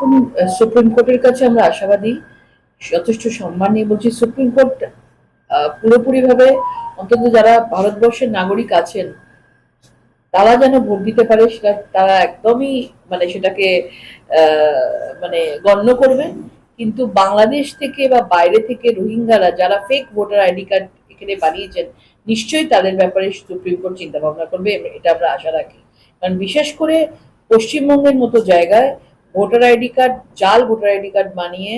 দেখুন সুপ্রিম কোর্টের কাছে আমরা আশাবাদী, যথেষ্ট সম্মান নিয়ে বলছি সুপ্রিম কোর্ট পুরোপুরিভাবে অন্তত যারা ভারতবর্ষের নাগরিক আছেন, তারা যেন ভোট দিতে পারে, সেটা তারা একদমই মানে সেটাকে মানে গণ্য করবেন কিন্তু বাংলাদেশ থেকে বা বাইরে থেকে রোহিঙ্গারা যারা ফেক ভোটার আইডি কার্ড এখানে বানিয়েছেন, নিশ্চয়ই তাদের ব্যাপারে সুপ্রিম কোর্ট চিন্তা ভাবনা করবে, এটা আমরা আশা রাখি। কারণ বিশেষ করে পশ্চিমবঙ্গের মতো জায়গায় ভোটার আইডি কার্ড জাল ভোটার আইডি কার্ড বানিয়ে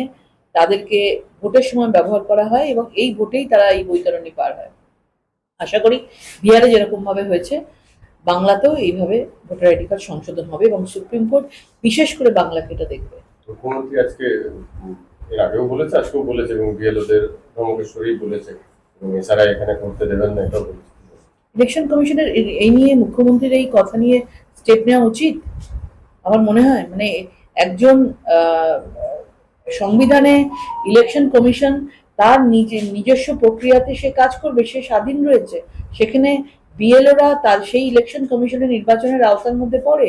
তাদেরকে ভোটের সময় ব্যবহার করা হয় এবং এই ভোটেই তারা এই বৈতরণী পার হয়। আশা করি বিহারে যেরকম ভাবে হয়েছে বাংলাতেও এইভাবে ভোটার আইডি কার্ড সংশোধন হবে এবং সুপ্রিম কোর্ট বিশেষ করে বাংলাকে এটা দেখবে। মুখ্যমন্ত্রী আজকে এর আগেও বলেছে আজকেও বলেছে এবং বিএলওদের ধর্মকেশ্বরেই বলেছে। এবং এছাড়া এখানে করতে দেবেন না এটাও বলেছে। ইলেকশন কমিশনের এই- এই নিয়ে মুখ্যমন্ত্রীর এই কথা নিয়ে স্টেপ নেওয়া উচিত? আমার মনে হয় মানে একজন সংবিধানে ইলেকশন কমিশন তার নিজে, নিজস্ব প্রক্রিয়াতে সে কাজ করবে, সে স্বাধীন রয়েছে। সেখানে বিএলওরা তার সেই ইলেকশন কমিশনের নির্বাচনের আওতার মধ্যে পড়ে।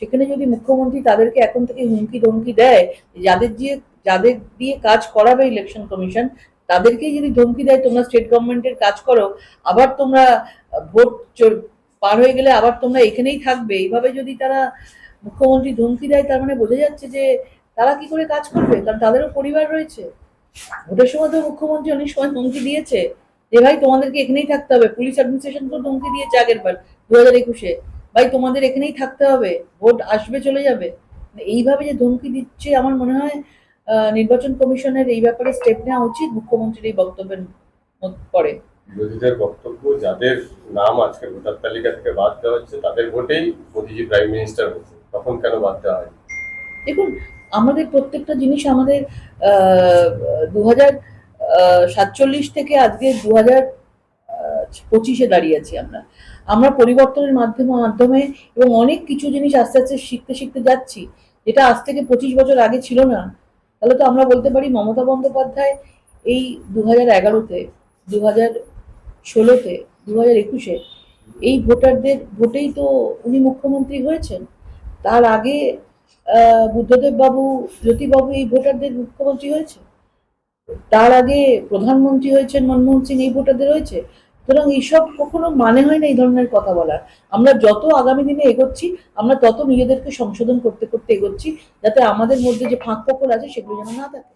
সেখানে যদি মুখ্যমন্ত্রী তাদেরকে এখন থেকে হুমকি ধমকি দেয়, যাদের দিয়ে যাদের দিয়ে কাজ করাবে ইলেকশন কমিশন তাদেরকেই যদি ধমকি দেয়, তোমরা স্টেট গভর্নমেন্টের কাজ করো, আবার তোমরা ভোট পার হয়ে গেলে আবার তোমরা এখানেই থাকবে। এইভাবে যদি তারা মুখ্যমন্ত্রী ধমকি দেয়, তার মানে বোঝা যাচ্ছে যে তারা কি করে কাজ করবে? কারণ তাদেরও পরিবার রয়েছে। ভোটের সময় তো মুখ্যমন্ত্রী অনেক সময় ধমকি দিয়েছে যে, ভাই, তোমাদেরকে এখানেই থাকতে হবে। পুলিশ অ্যাডমিনিস্ট্রেশনকেও ধমকি দিয়েছে আগের বার দু হাজার একুশে। ভাই, তোমাদের এখানেই থাকতে হবে। ভোট আসবে, চলে যাবে। এইভাবে যে ধমকি দিচ্ছে, আমার মনে হয় নির্বাচন কমিশনের এই ব্যাপারে স্টেপ নেওয়া উচিত, মুখ্যমন্ত্রীর এই বক্তব্যের পড়ে বিরোধীদের বক্তব্য, যাদের নাম আজকে ভোটার তালিকা থেকে বাদ দেওয়া হচ্ছে, তাদের ভোটেই মোদিজি প্রাইম মিনিস্টার হয়েছে। তখন কেন বাদ দেওয়া হয় দেখুন, আমাদের প্রত্যেকটা জিনিস আমাদের দু সাতচল্লিশ থেকে আজকে দু হাজার পঁচিশে দাঁড়িয়ে আছি আমরা। আমরা পরিবর্তনের মাধ্যমে মাধ্যমে এবং অনেক কিছু জিনিস আস্তে আস্তে শিখতে শিখতে যাচ্ছি, যেটা আজ থেকে পঁচিশ বছর আগে ছিল না। তাহলে তো আমরা বলতে পারি মমতা বন্দ্যোপাধ্যায় এই দু হাজার এগারোতে দু হাজার ষোলোতে দু হাজার একুশে এই ভোটারদের ভোটেই তো উনি মুখ্যমন্ত্রী হয়েছেন। তার আগে বুদ্ধদেব বাবু, জ্যোতিবাবু এই ভোটারদের মুখ্যমন্ত্রী হয়েছে তার আগে প্রধানমন্ত্রী হয়েছেন মনমোহন সিং, এই ভোটারদের হয়েছে? সুতরাং এইসব কখনো মানে হয় না এই ধরনের কথা বলার। আমরা যত আগামী দিনে এগোচ্ছি, আমরা তত নিজেদেরকে সংশোধন করতে করতে এগোচ্ছি, যাতে আমাদের মধ্যে যে ফাঁক ফোকর আছে, সেগুলো যেন না থাকে।